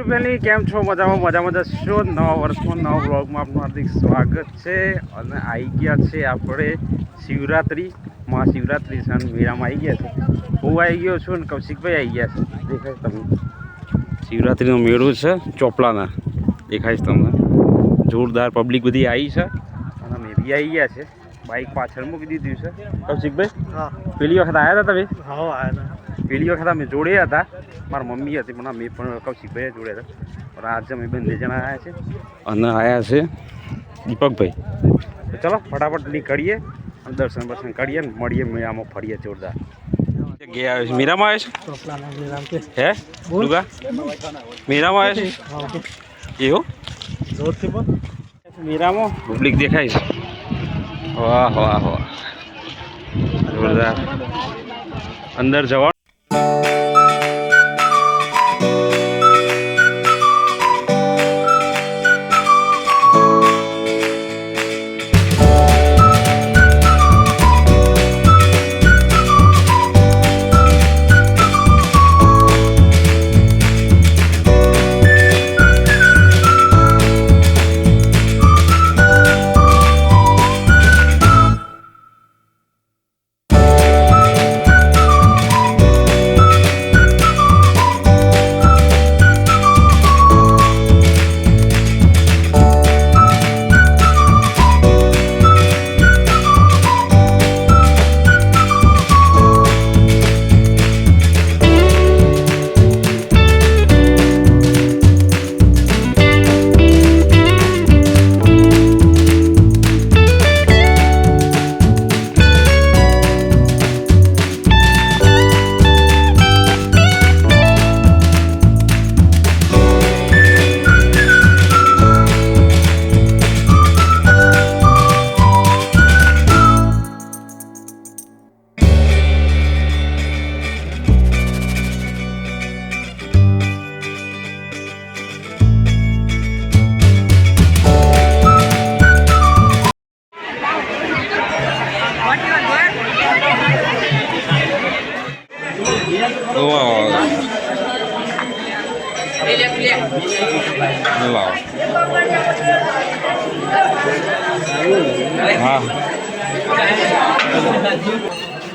YouTube family કેમ છો? મજામાં મજા મજા છો નવા વર્ષમાં નવા બ્લોગમાં આપનું હાર્દિક સ્વાગત છે. અને આવી ગયા છે આપણે શિવરાત્રિ મહાશિવરાત્રિ છે અને મેળામાં આવી ગયા છે. હું આવી ગયો છું અને કૌશિકભાઈ આવી ગયા છે. દેખાય તમને. શિવરાત્રિનો મેળો છે ચોપડાના. દેખાય છે તમને. જોરદાર પબ્લિક બધી આવી છે. અને અમે બી આવી ગયા છે. બાઇક પાછળ મૂકી દીધું છે. કૌશિકભાઈ પેલી વખત આવ્યા હતા તમે? હા આયા પેલી ખાતા અમે જોડે હતા. મારી મમ્મી હતી પણ અમે પણ કૌશિકભાઈ જોડે હતા. પણ આજે અમે બંને જણા આવ્યા છે. અને આવ્યા છે દીપકભાઈ. ચલો ફટાફટ નીકળીએ અને દર્શન બર્શન કરીએ ને મળીએ મેળામાં ફરીએ જોરદાર. ગયા આવે છે? મીરામાં આવે છે? હે? દુગા? મીરામાં આવે છે? એવું? જોરથી મીરામાં? પબ્લિક દેખાય છે. વાહ વાહ વાહ. જોરદાર. અંદર જવાનું લાવો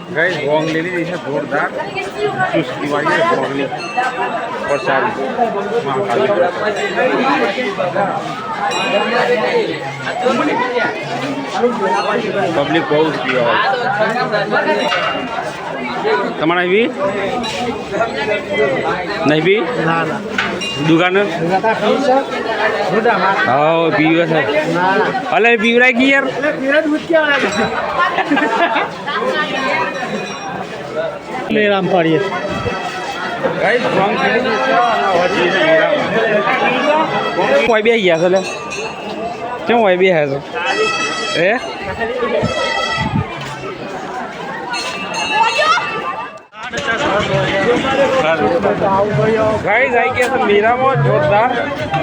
ગઈ લઈ લીધી છે જોરદાર ચુસ્કી વાળી છે ગોંગની પ્રસાદી મહાકાલી પબ્લિક બહુ જ પીવા તમારે આવી નહીં બી ના ના દુકાન? હા પીવે છે. અલે પીવરાય કી યાર? લે રામ પડીએ. કોઈ બે ગયા છે લે? કેમ હોય બે છે? એ ગાઈસ આવી ગયા છે મીરામાં જોરદાર.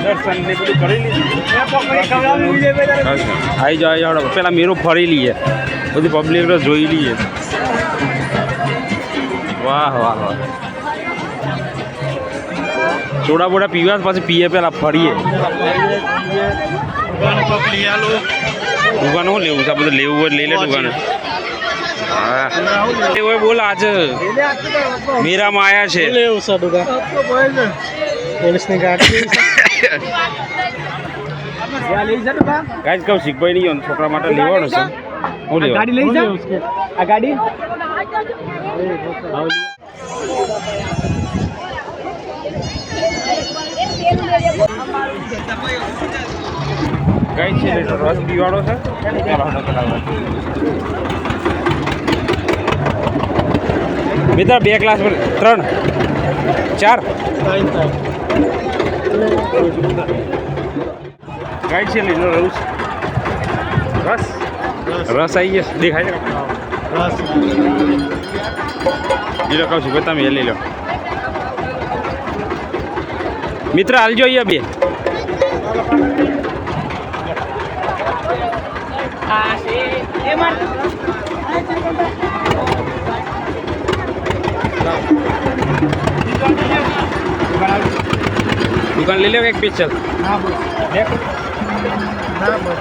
દર્શન ને બધું કરી લીધું. આવી જાઓ આવી જાઓ પેલા મીરો ફરી લઈએ. બધી પબ્લિક જોઈ લઈએ. વાહ વાહ વાહ. સોડા બોડા પીવા પછી પીએ પેલા ફરીએ. દુકાન શું લેવું છે? બધું લેવું હોય લઈ લે દુકાન. એવું હોય બોલ આજે મીરામાં આયા છે. લેવું છે દુકાન પોલીસની ગાડી કાંઈ કહું શીખભાઈ નહીં છોકરા માટે લેવાનું છે. હું લેવા ગાડી લઈ જા. આ ગાડી. કઈ છે રસ પીવાળો છે ચાલો હાલો ચલાવો. મિત્ર, બે ક્લાસ ત્રણ. ચાર. ગાઈડ છે લીટર રસ રસ. રસ આવી ગયો. દેખાય છે? એ કહું છું તમે લઈ લો. મિત્ર, હાલજો અહીંયા બે. દુકાન લઈ લેવા એક પીસ ચાલ ના બસ ના બસ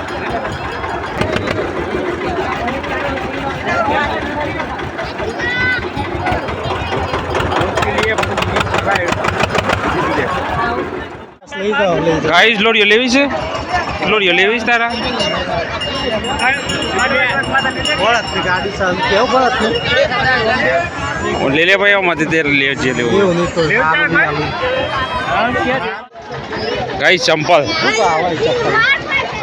ગાઈસ લેવી છે? લોડીઓ લેવી છે તારા? લે લે ભાઈ આમાંથી તે લે જે લેવું ગાઈસ ચંપલ.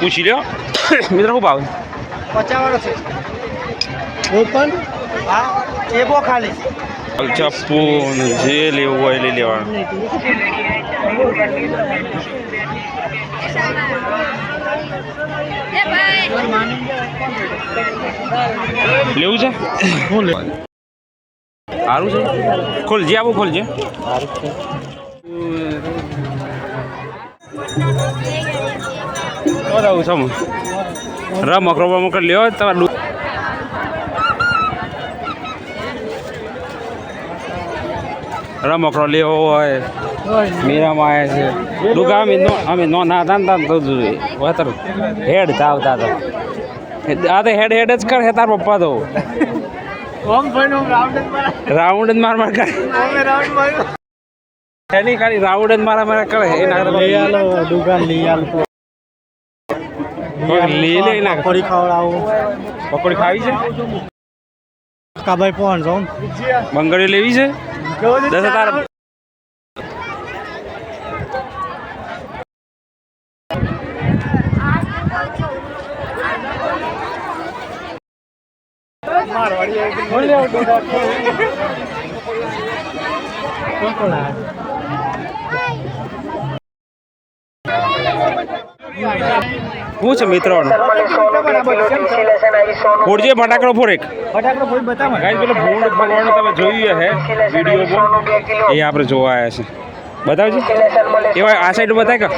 પૂછી લ્યો. મિત્રો શું ભાવ પચાવાળો છે. ઓપન હા. એ ખાલી. ચપ્પુ જે લેવું હોય લઈ લેવાનું. લેવું છે? હું સારું છે? ખોલજે આવું ખોલજે બરાબર સમ રમકડો બમકડો લ્યો તમારે રમકડો લેવો હોય. મીરામાં આવે છે. દુકા અમે નો અમે નો ના હતા ને તાર તો વતર હેડ આવતા હતા આ તો હેડ હેડ જ કર હે તાર પપ્પા તો. રાઉન્ડ જ માર માર કરે. રાઉન્ડ માર્યો એની ખાલી રાઉડ જ મારા મારા કરે કરતા લઈ આલો દુકાન લઈ આલો લઈ લે પકોડી ખાવડાવો. પકોડી ખાવી છે? કાબાઈ બંગડી લેવી છે? દસ હજાર. શું છે મિત્રો ફોડજે ફટાકડો ફોર એક. ફટાકડો ગાઈસ પેલો ભૂંડ ભગવાન તમે જોયું હે વીડિયો એ આપણે જોવા આવ્યા છે. બતાવજો. એવા આ સાઈડ બતાય કે?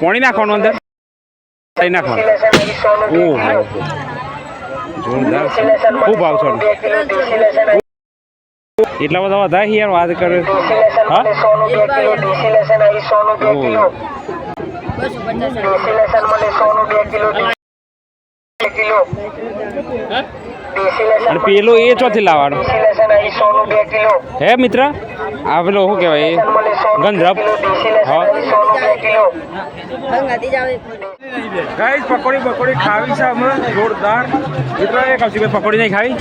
પોણી નાખવાનું અંદર? નાખવાનું ઓહો જોરદાર. ખૂબ ભાવ મળે છે સોનું બે કિલો દેશી લસણ આવી એટલા બધા વધારે યાર વાત કરે. હા? અને પેલો એ ચોથી લાવવાનો. હે મિત્ર? આ પેલો શું કહેવાય? ગંધરપ હા. ગાઈસ પકોડી પકોડી ખાવી છે અમે જોરદાર. મિત્રો પકોડી નહીં ખાવી?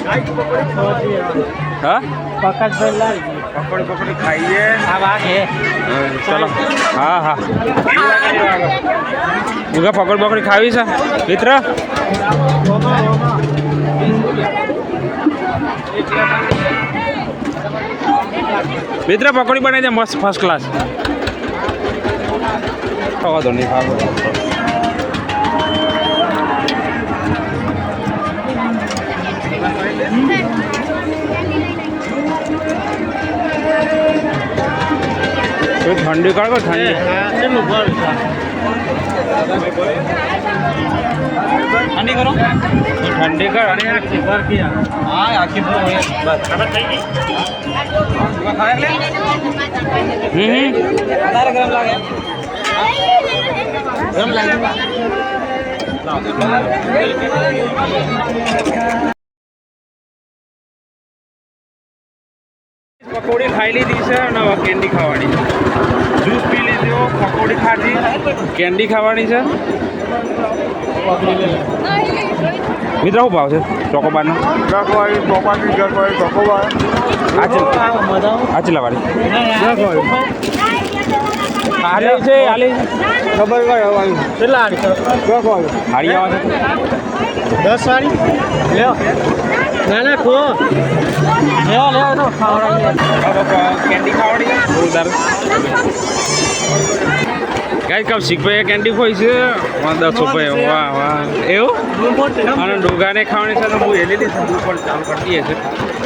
હા? પકડ, પકોડી હા હા. ઉગા, પકોડી પકોડી ખાવી છે. મિત્ર? भित्र पकौडी बनाइदिए मस्त फर्स्ट क्लास ठन्डी खाएको ठंडी ठंडी ઠંડી કરો. ઠંડી કર અને ભર કિયા હા આખી ભર હોય. બસ. હમ હમ. વધારે ગરમ લાગે? ગરમ લાગે? પકોડી ખાઈ લીધી છે અને કેન્ડી ખાવાની છે. જ્યુસ પી લીધો પકોડી ખાધી. કેન્ડી ખાવાની છે? મિત્ર શું ભાવ છે ચોકોબારનો? ગગવાળી ચોપાટી ચોકોબાર આ છે. આ ચેલા વાળી આલે છે આલે ખબર કઈ કેટલા આડી ગગવાળી હાડી આવે છે. દસ વાળી? લ્યો. ના ના ખો. લ્યો લ્યો કેન્ડી ખાવાની જોરદાર ગાય કામ શીખભાઈ કેન્ડી ખોઈ છે. દસ રૂપિયા વાહ વાહ. એવું? અને ડોગાને ખાવાની છે તો હું એ લીધી છે પણ ચાલુ કરતી હશે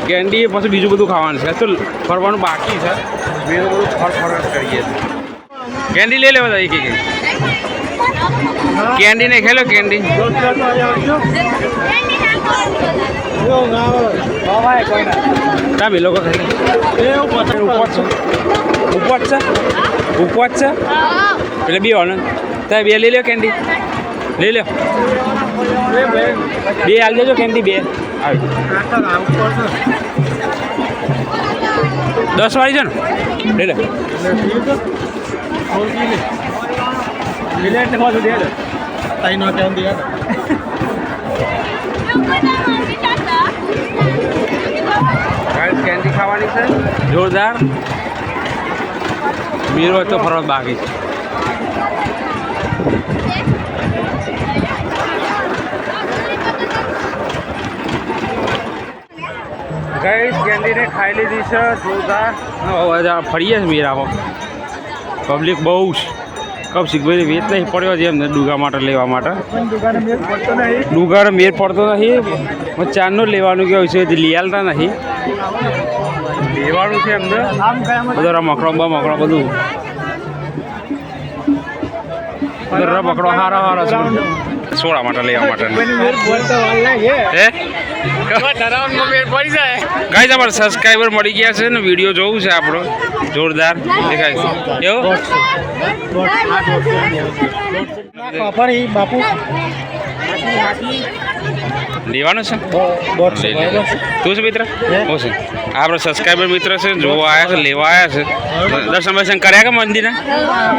કેન્ડી પછી બીજું બધું ખાવાનું છે. તો ફરવાનું બાકી છે. મેં બધું ફર ફર કરીએ છીએ. કેન્ડી લઈ લેવા એક એક એક. કેન્ડી નહીં ખેલો કેન્ડી કોઈ ના તમે લોકો ખાઈ ઉપવાસ છે. ઉપવાસ છે? ઉપર છે? એટલે બે ઓન તમે બે લઈ લો કેન્ડી લઈ લો એ બેન બે હાલ દેજો કેન્ડી બે આવી આખા ગામ ઉપર છે દસ વાળી છે ને લઈ લો એટલે ઠીક છે થોડી લે મિલેટ ને પાછું દે દે તાઈ નો કેમ દે ગાઈસ કેન્ડી ખાવાની છે જોરદાર મીરો તો ફરવા બાકી છે ગાઈસ કેન્ડીને ખાઈ લીધી છે જોરદાર. આ ફરીએ છે મીરામાં. પબ્લિક બહુ જ કબ શીખભાઈ વેચ નહીં પડ્યો છે એમને ડુગા માટે લેવા માટે. પડતો મેર પડતો નથી હું ચારનું લેવાનું કેવું છે લિયાલતા નથી લેવાનું છે એમને. બધો રમકડો બમકડો બધું. બધો પકડો હારા હારા છે. સોળા માટે લેવા માટે. ગાઈઝ અમારા સબસ્ક્રાઈબર મળી ગયા છે ને વીડિયો જોવું છે આપણો. જોરદાર દેખાય છે. એવું? બાપુ. લેવાનું છે? તું છે મિત્ર? હે? છે. આપણો સબસ્ક્રાઈબર મિત્ર છે જોવા આવ્યા છે લેવા આવ્યા છે. દર્શન દર્શન કર્યા કે મંદિરે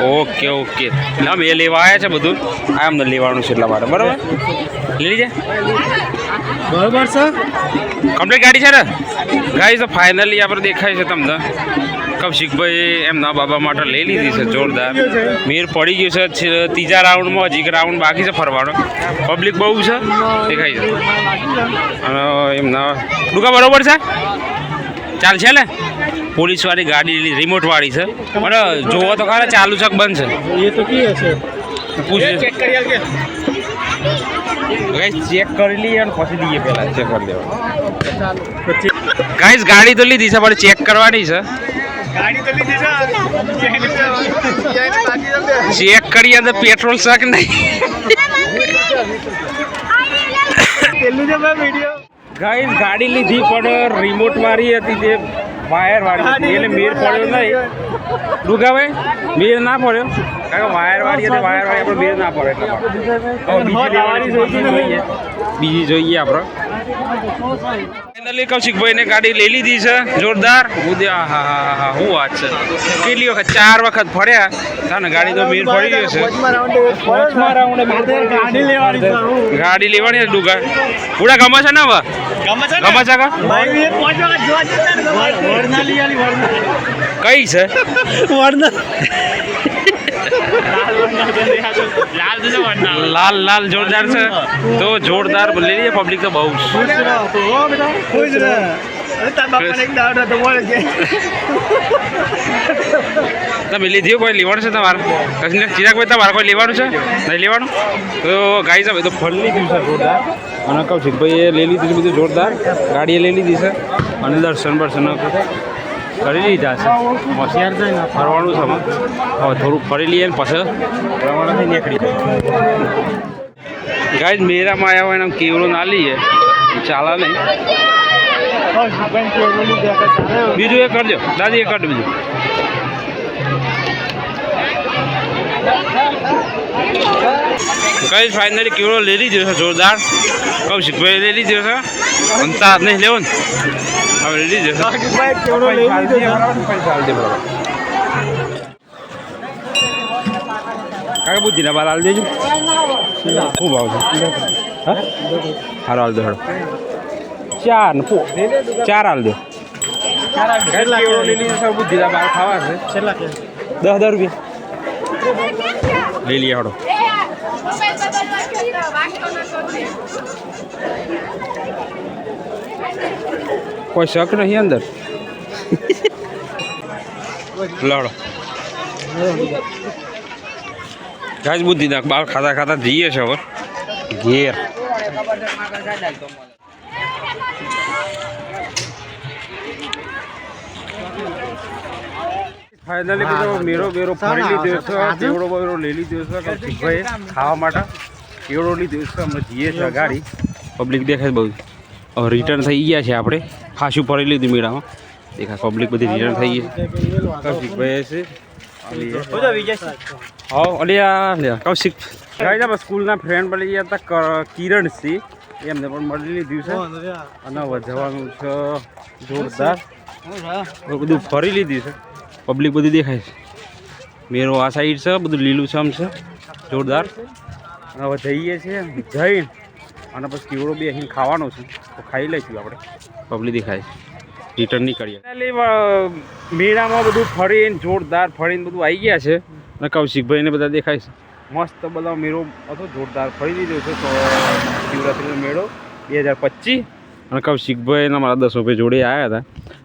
ઓકે ઓકે. અમે એ લેવા આવ્યા છે બધું. આ અમને લેવાનું છે એટલા માટે. બરાબર? લઈ લીજે. બરોબર છે? કમ્પ્લીટ ગાડી છે ને? ગાડી તો ફાઇનલી આપણે દેખાય છે તમને. કૌશિકભાઈ એમના બાબા માટે લઈ લીધી છે જોરદાર. મીર પડી ગયું છે ત્રીજા રાઉન્ડમાં હજી એક રાઉન્ડ બાકી છે ફરવાનો. પબ્લિક બહુ છે? દેખાય છે. અને એમના ડુકા બરોબર છે? ચાલ છે ને? પોલીસવાળી ગાડી રિમોટ રિમોટવાળી છે. અને જોવો તો ખરા ચાલુ છે બંધ બંધ એ તો છે. પૂછ. ચેક કરી ગાઈસ ચેક કરી લઈએ અને પછી દઈએ પહેલાં ચેક કરી દેવા ગાઈસ ગાડી તો લીધી છે પણ ચેક કરવાની છે. ગાડી તો લીધી છે. ચેક કરીએ અંદર પેટ્રોલ નહીં. છે ભાઈ વિડિયો ગાઈસ ગાડી લીધી પણ રિમોટ મારી હતી તે વાયર વાળી એટલે મેર પડ્યો નહીં. ડુગાભાઈ મેર ના પડ્યો કારણ કે વાયર વાળી એટલે વાયર વાળી આપણે મેર ના પડે એટલા બીજી જોઈએ આપણે. ફાઇનલી કૌશિકભાઈ ને ગાડી લઈ લીધી છે. જોરદાર. હા હા હા શું વાત છે. કેટલી વખત? ચાર વખત ફર્યા. તાને ગાડી તો મેર પડી ગયો છે. ગાડી લેવાની છે હું. ગાડી લેવાની ડુગા પૂરા ગમે છે ને હવે? ગમે છે ગમે કા? ને કઈ છે? વરના લાલ લાલ જોરદાર છે. તો જોરદાર લઈ લઈએ પબ્લિક તો બહુ. તમે લીધી કોઈ લેવાનું છે તમારે? કૃષ્ણ ચિરાગભાઈ તમારે કોઈ લેવાનું છે? નહીં લેવાનું? તો ગાઈ સાહેબ તો ફળ લીધું છે જોરદાર. અને કૌશિકભાઈએ લઈ લીધું બધું જોરદાર. ગાડીએ લઈ લીધી છે. અને દર્શન બર્શન કરી લીધા છે. હોશિયાર છે ફરવાનું છે હવે થોડુંક ફરી લઈએ ને પછી રવાના થઈ નીકળી ગાય મેરામાં આવ્યા હોય એમ કેવડો ના લઈએ. ચાલે નહીં. બીજું એ કરજો. દાદી એ કરજો બીજું. કઈ ફાઇનલી કેવડો લઈ લીધો છે, જોરદાર. કૌશિકભાઈ લઈ લીધો છે? અંતા નહીં લેવો ને. હવે લઈ જશે કાકા બુદ્ધિ ના બાલ હાલ દેજો. ખૂબ આવશે હા? હારો હાલ દો હાડો ચાર ને ચાર હાલ દો. કેટલા કેવડો લઈ લીધો છે? બુદ્ધિના બાલ ખાવા છે. દસ હજાર રૂપિયા. લઈ લઈએ હાડો કોઈ શક નહીં અંદર? લડો. ગાજ બુદ્ધિ નાખ બાર ખાતા ખાતા જઈએ છે હવે. ઘેર. ફાઇનલી બધો મેરો બેરો ફરી લીધો છે કેવડો બેરો લઈ લીધો છે કૌશિકભાઈ ખાવા માટે. કેવડો લીધો છે અમે જઈએ છીએ ગાડી પબ્લિક દેખાય બહુ હવે રિટર્ન થઈ ગયા છે આપણે. ખાસું ફરી લીધું મેળામાં. દેખા પબ્લિક બધી રિટર્ન થઈ ગઈ કૌશિકભાઈ છે. હા અલિયા કૌશિક. ગાઈ સ્કૂલના ફ્રેન્ડ મળી ગયા હતા ક- કિરણ સિંહ એમને પણ મળી લીધું છે. અને જવાનું છે જોરદાર. બધું ફરી લીધું છે. પબ્લિક બધી દેખાય છે. મેરો આ સાઈડ છે, બધું લીલુંછમ છે જોરદાર. હવે જઈએ છીએ જઈને અને પછી કેવડો બી અહીં ખાવાનો છે. તો ખાઈ લઈશું આપણે. પબ્લિક દેખાય રિટર્ન નહીં એટલે મેળામાં બધું ફરીને જોરદાર ફરીને બધું આવી ગયા છે. અને કૌશિકભાઈને બધા દેખાય છે. મસ્ત બધા મેળો હતો જોરદાર ફરી દીધો છે. તો શિવરાત્રિનો મેળો બે હજાર પચીસ. અને કૌશિકભાઈ અને મારા દસ રૂપિયા જોડે આવ્યા હતા.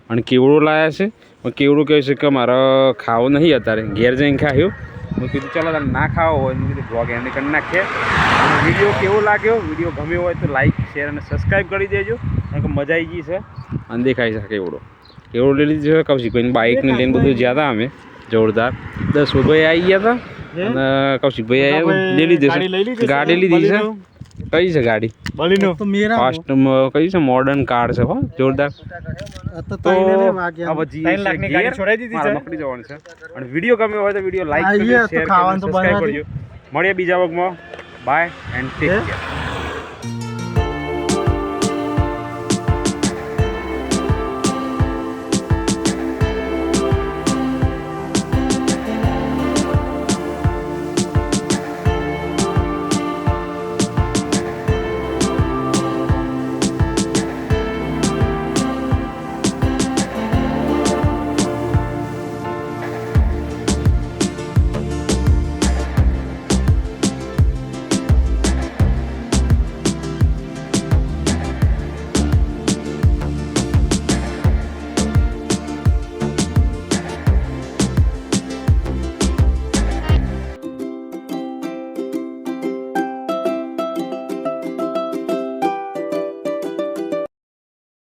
અને કેવડો લાવ્યા છે? પણ કેવડું કહે છે કે મારે ખાવો નહીં અત્યારે. ઘેર જઈને ખાયો. મેં કીધું ચાલો તમે ના ખાવો હોય મેં કીધું બ્લોગ એન્ડ કરી નાખીએ. વીડિયો કેવો લાગ્યો? વીડિયો ગમ્યો હોય તો લાઈક શેર અને સબસ્ક્રાઈબ કરી દેજો. કારણ કે મજા આવી ગઈ છે. અને દેખાય છે કેવડો કેવડો લઈ લીધું છે કૌશિકભાઈ બાઇકને લઈને બધું જ્યાં હતા અમે જોરદાર. દસ રૂપિયા આવી ગયા હતા. અને કૌશિકભાઈ લઈ લીધી છે. ગાડી લીધી છે? કઈ છે ગાડી? તો ફાસ્ટ કઈ છે? મોડર્ન કાર છે હો જોરદાર. તો તો ગાડી છોડાઈ દીધી છે. મકડી જવાનું છે. અને વીડિયો ગમ્યો હોય તો વીડિયો લાઈક કરજો શેર કરજો સબસ્ક્રાઇબ કરજો. મળીએ બીજા વર્ગમાં બાય એન્ડ ટેક કેર